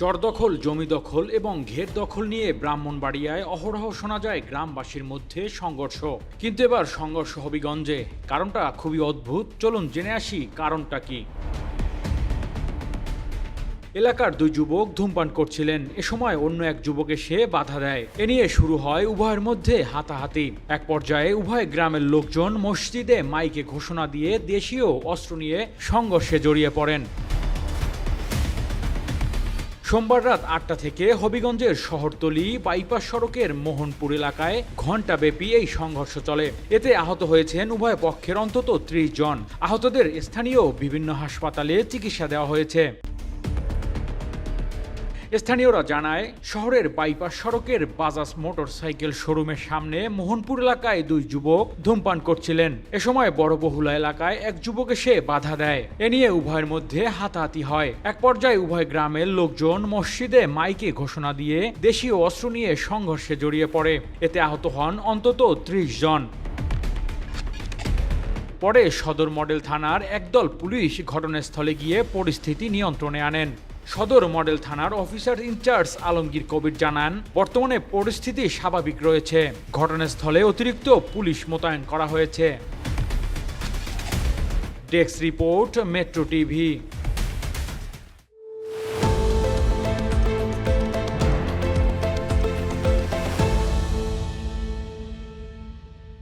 চর দখল জমি দখল এবং ঘের দখল নিয়ে ব্রাহ্মণবাড়িয়ায় অহরহ শোনা যায় গ্রামবাসীর মধ্যে সংঘর্ষ। কিন্তু এবার সংঘর্ষ হবিগঞ্জে কারণটা খুবই অদ্ভুত। চলুন জেনে আসি কারণটা কি। এলাকার দুই যুবক ধূমপান করছিলেন। এ সময় অন্য এক যুবক এসে বাধা দেয়। এ নিয়ে শুরু হয় উভয়ের মধ্যে হাতাহাতি। এক পর্যায়ে উভয় গ্রামের লোকজন মসজিদে মাইকে ঘোষণা দিয়ে দেশীয় অস্ত্র নিয়ে সংঘর্ষে জড়িয়ে পড়েন। সোমবার রাত আটটা থেকে হবিগঞ্জের শহরতলি বাইপাস সড়কের মোহনপুর এলাকায় ঘণ্টাব্যাপী এই সংঘর্ষ চলে। এতে আহত হয়েছেন উভয় পক্ষের অন্তত ত্রিশ জন। আহতদের স্থানীয় বিভিন্ন হাসপাতালে চিকিৎসা দেওয়া হয়েছে। স্থানীয়রা জানায়, শহরের বাইপাস সড়কের বাজাজ মোটরসাইকেল শোরুমের সামনে মোহনপুর এলাকায় দুই যুবক ধূমপান করছিলেন। এ সময় বড়বহুলা এলাকায় এক যুবক এসে বাধা দেয়। এ নিয়ে উভয়ের মধ্যে হাতাহাতি হয়। এক পর্যায়ে উভয় গ্রামের লোকজন মসজিদে মাইকে ঘোষণা দিয়ে দেশীয় অস্ত্র নিয়ে সংঘর্ষে জড়িয়ে পড়ে। এতে আহত হন অন্তত ত্রিশ জন। পরে সদর মডেল থানার একদল পুলিশ ঘটনাস্থলে গিয়ে পরিস্থিতি নিয়ন্ত্রণে আনেন। সদর মডেল থানার অফিসার ইনচার্জ আলমগীর কবির জানান, বর্তমানে পরিস্থিতি স্বাভাবিক রয়েছে। ঘটনাস্থলে অতিরিক্ত পুলিশ মোতায়েন করা হয়েছে। Desk report, metro TV.